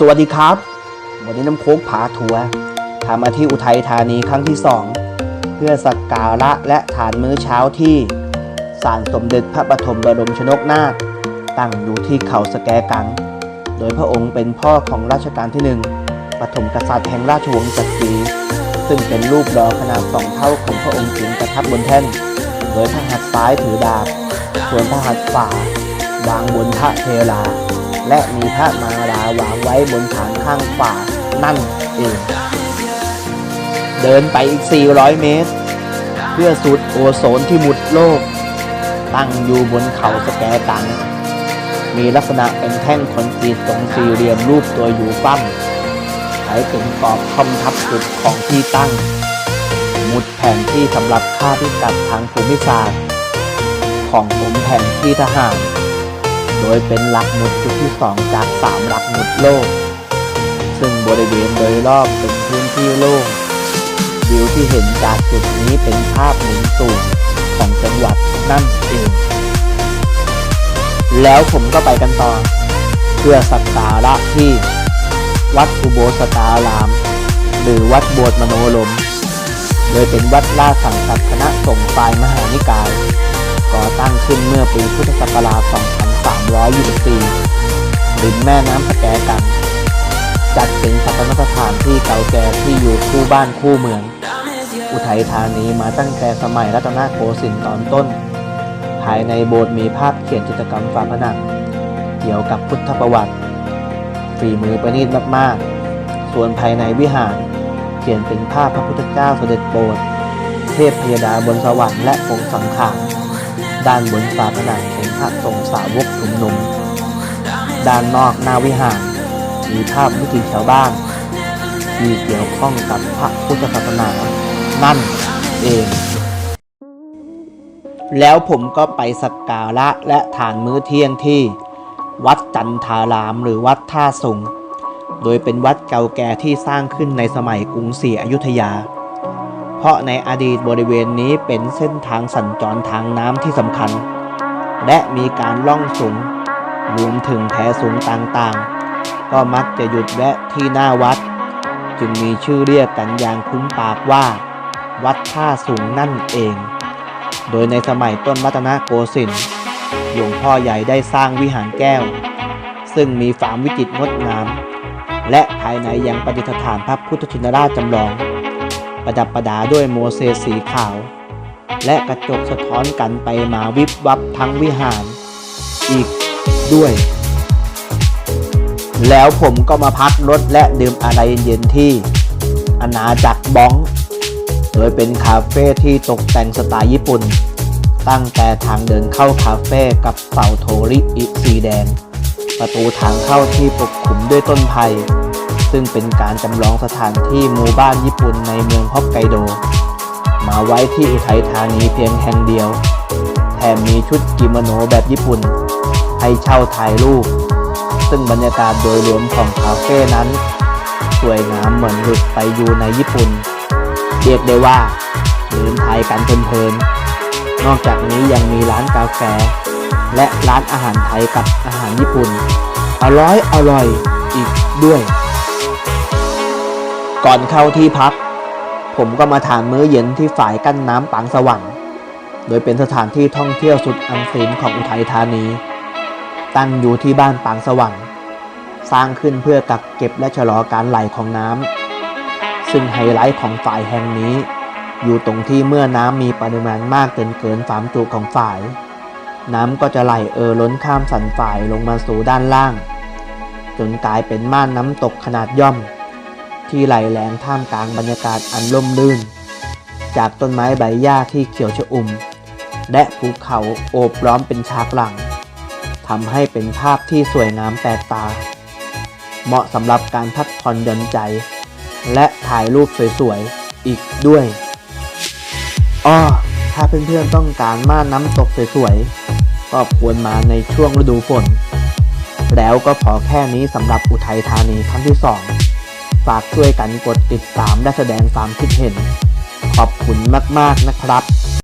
สวัสดีครับ วันนี้น้ำโคกผาทัวร์พามาที่อุทัยธานีครั้งที่สองเพื่อสักการะและทานมื้อเช้าที่ศาลสมเด็จพระปฐมบรมชนกนาถตั้งอยู่ที่เขาสแกกัง โดยพระองค์เป็นพ่อของรัชกาลที่หนึ่งปฐมกษัตริย์แห่งราชวงศ์จักรีซึ่งเป็นรูปดอขนาดสองเท่าของพระองค์จริงประทับบนแท่น โดยพระหัตถ์ซ้ายถือดาบส่วนพระหัตถ์ขวาวางบนพระเทลา และมีพระมาลาวางไว้บนฐานข้างขวานั่นเอง เดินไปอีก 400 เมตร เพื่อสูดโอโซนที่มุดโลก ตั้งอยู่บนเขาสแกกัง มีลักษณะเป็นแท่งคอนกรีตทรงสี่เหลี่ยมรูปตัวอยู่ปั้มใช้เป็นกรอบคอมทับจุดของที่ตั้ง มุดแผนที่สำหรับค่าพิกัดทางภูมิศาสตร์ ของผมแผนที่ทหาร โดยเป็นหลักหมุดจุดที่ 2 จาก 3 หลักหมุดโลก ซึ่งบริเวณโดยรอบเป็นพื้นที่โล่งวิวที่เห็นจากจุดนี้เป็นภาพมุมสูงของจังหวัดนั่นเอง แล้วผมก็ไปกันต่อ เพื่อสักการะที่วัดอุโบสถาราม หรือวัดโบสถ์มโนลม โดยเป็นวัดล่าสังกัดคณะสงฆ์ฝ่ายมหานิกาย ก่อตั้งขึ้นเมื่อปีพุทธศักราช 2324ริมแม่น้ำสแกกัน จัดเป็นสถานสถานที่เก่าแก่ที่อยู่คู่บ้านคู่เมือง อุทัยธานีมาตั้งแต่สมัยรัตนโกสินทร์ตอนต้น ภายในโบสถ์มีภาพเขียนจิตรกรรมฝาผนังเกี่ยวกับพุทธประวัติ ฝีมือประณีตมากๆ ส่วนภายในวิหารเขียนเป็นภาพพระพุทธเจ้าเสด็จโปรดเทพพยดาบนสวรรค์และองค์สังขาร ด้านบนฝาผนังเป็นพระทรงสาวกชุมนุมด้านนอกหน้าวิหารมีภาพวิถีชาวบ้านที่เกี่ยวข้องกับพระพุทธศาสนา นั่นเอง แล้วผมก็ไปสักการะและทานมื้อเที่ยงที่ วัดจันทารามหรือวัดท่าสงโดยเป็นวัดเก่าแก่ที่สร้างขึ้นในสมัยกรุงศรีอยุธยา เพราะในอดีตบริเวณนี้เป็นเส้นทางสัญจรทางน้ำที่สำคัญ และมีการล่องสูงรวมถึงแพสูงต่างๆ ก็มักจะหยุดแวะที่หน้าวัด จึงมีชื่อเรียกกันอย่างคุ้นปากว่า วัดท่าสูงนั่นเอง โดยในสมัยต้นรัตนโกสินทร์หลวงพ่อใหญ่ได้สร้างวิหารแก้ว ซึ่งมีฝามวิจิตรงดงาม และภายในยังประดิษฐานพระพุทธชินราชจำลอง ประดับประดาด้วยโมเสสสีขาว และกระจกสะท้อนกันไปมาวิบวับทั้งวิหาร อีกด้วย แล้วผมก็มาพักรถและดื่มอะไรเย็นๆที่อาณาจักรบ้อง โดยเป็นคาเฟ่ที่ตกแต่งสไตล์ญี่ปุ่น ตั้งแต่ทางเดินเข้าคาเฟ่กับเสาโทริอิสีแดง ประตูทางเข้าที่ปกคลุมด้วยต้นไผ่ ซึ่งเป็นการจำลองสถานที่หมู่บ้านญี่ปุ่นในเมืองฮอกไกโด มาไว้ที่อุทัยธานีเพียงแห่งเดียว แถมมีชุดกิโมโนแบบญี่ปุ่น ให้เช่าถ่ายรูป ซึ่งบรรยากาศโดยรวมของคาเฟ่นั้น สวยงามเหมือนหลุดไปอยู่ในญี่ปุ่น เรียกได้ว่าเดินไทยกันเพลินๆ นอกจากนี้ยังมีร้านกาแฟ และร้านอาหารไทยกับอาหารญี่ปุ่น อร่อยอร่อยอีกด้วย ก่อนเข้าที่พัก ผมก็มาทานมื้อเย็นที่ฝ่ายกั้นน้ำปางสวรรค์โดยเป็นสถานที่ท่องเที่ยวสุดอันซีนของอุทัยธานี ตั้งอยู่ที่บ้านปางสวรรค์สร้างขึ้นเพื่อกักเก็บและชะลอการไหลของน้ำซึ่งไฮไลท์ของฝ่ายแห่งนี้ อยู่ตรงที่เมื่อน้ำมีปริมาณมากเกินเกินความจุของฝ่าย น้ำก็จะไหลเอ่อล้นข้ามสันฝ่ายลงมาสู่ด้านล่าง จนกลายเป็นม่านน้ำตกขนาดย่อม ที่ไหลแรงท่ามกลางบรรยากาศอันร่มรื่น จากต้นไม้ใบหญ้าที่เขียวชอุ่ม และภูเขาโอบล้อมเป็นฉากหลังทำให้เป็นภาพที่สวยงามแปลกตา เหมาะสำหรับการพักผ่อนหย่อนใจ และถ่ายรูปสวยๆ อีกด้วยอ้อถ้าเพื่อนๆต้องการม่านน้ำตกสวยๆ ก็ควรมาในช่วงฤดูฝน แล้วก็ขอแค่นี้สำหรับอุทัยธานีครั้งที่สอง ฝากช่วยกันกดติดตามและแสดงความคิดเห็น ขอบคุณมากๆนะครับ